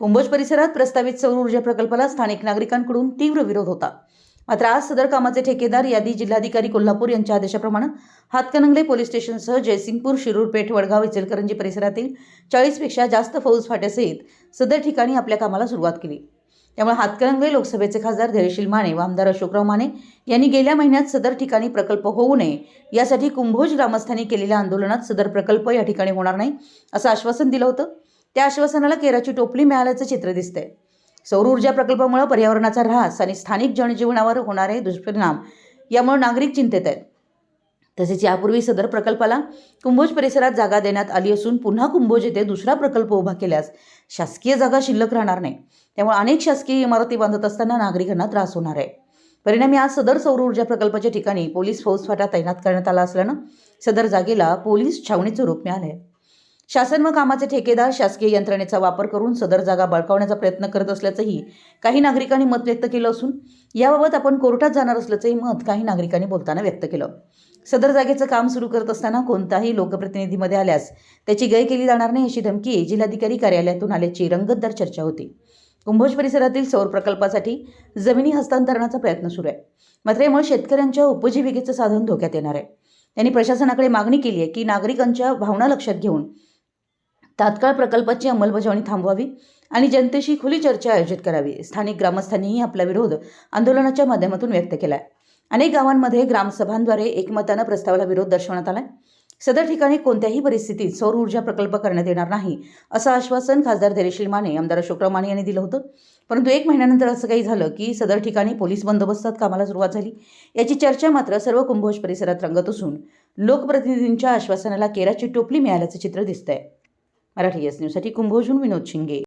कुंभोज परिसरात प्रस्तावित सौर ऊर्जा प्रकल्पाला स्थानिक नागरिकांकडून तीव्र विरोध होता. मात्र आज सदर कामाचे ठेकेदार यादी जिल्हाधिकारी कोल्हापूर यांच्या आदेशाप्रमाणे हातकणंगले पोलीस स्टेशनसह जयसिंगपूर शिरूर पेठ वडगाव इचलकरंजी परिसरातील चाळीसपेक्षा जास्त फौज फाट्यासहित सदर ठिकाणी आपल्या कामाला सुरुवात केली. त्यामुळे हातकणंगले लोकसभेचे खासदार धैर्यशील माने व आमदार अशोकराव माने यांनी गेल्या महिन्यात सदर ठिकाणी प्रकल्प होऊ नये यासाठी कुंभोज ग्रामस्थांनी केलेल्या आंदोलनात सदर प्रकल्प या ठिकाणी होणार नाही असं आश्वासन दिलं होतं. त्या आश्वासनाला केराची टोपली मिळाल्याचं चित्र दिसतंय. सौर ऊर्जा प्रकल्पामुळे पर्यावरणाचा ऱ्हास आणि स्थानिक जनजीवनावर होणारे दुष्परिणाम यामुळे नागरिक चिंतेत आहेत. तसेच यापूर्वी सदर प्रकल्पाला कुंभोज परिसरात जागा देण्यात आली असून पुन्हा कुंभोज येथे दुसरा प्रकल्प उभा केल्यास शासकीय जागा शिल्लक राहणार नाही. त्यामुळे अनेक शासकीय इमारती बांधत असताना नागरिकांना त्रास होणार आहे. परिणामी आज सदर सौर ऊर्जा प्रकल्पाच्या ठिकाणी पोलीस फौज फाटा तैनात करण्यात आला असल्यानं सदर जागेला पोलीस छावणीचं रूप मिळालं आहे शासन व कामाचे ठेकेदार शासकीय यंत्रणेचा वापर करून सदर जागा बळकावण्याचा प्रयत्न करत असल्याचंही काही नागरिकांनी मत व्यक्त केलं असून याबाबत आपण कोर्टात जाणार असल्याचंही मत काही नागरिकांनी बोलताना व्यक्त केलं. सदर जागेचं काम सुरू करत असताना कोणताही लोकप्रतिनिधीमध्ये आल्यास त्याची गय केली जाणार नाही अशी धमकी जिल्हाधिकारी कार्यालयातून आल्याची रंगतदार चर्चा होती. कुंभोज परिसरातील सौर प्रकल्पासाठी जमिनी हस्तांतरणाचा प्रयत्न सुरू आहे. मात्र यामुळे शेतकऱ्यांच्या उपजीविकेचं साधन धोक्यात येणार आहे. त्यांनी प्रशासनाकडे मागणी केली आहे की नागरिकांच्या भावना लक्षात घेऊन तात्काळ प्रकल्पाची अंमलबजावणी थांबवावी आणि जनतेशी खुली चर्चा आयोजित करावी. स्थानिक ग्रामस्थांनीही आपला विरोध आंदोलनाच्या माध्यमातून व्यक्त केला आहे अनेक गावांमध्ये ग्रामसभांद्वारे एकमतानं प्रस्तावाला विरोध दर्शवण्यात आला सदर ठिकाणी कोणत्याही परिस्थितीत सौर ऊर्जा प्रकल्प करण्यात येणार नाही असं आश्वासन खासदार धैर्यशील माने आमदार अशोकराव माने यांनी दिलं होतं. परंतु एक महिन्यानंतर असं काही झालं की सदर ठिकाणी पोलीस बंदोबस्तात कामाला सुरुवात झाली. याची चर्चा मात्र सर्व कुंभोज परिसरात रंगत असून लोकप्रतिनिधींच्या आश्वासनाला केराची टोपली मिळाल्याचं चित्र दिसतंय. मराठी एस न्यूजसाठी कुंभोजून विनोद शिंगे.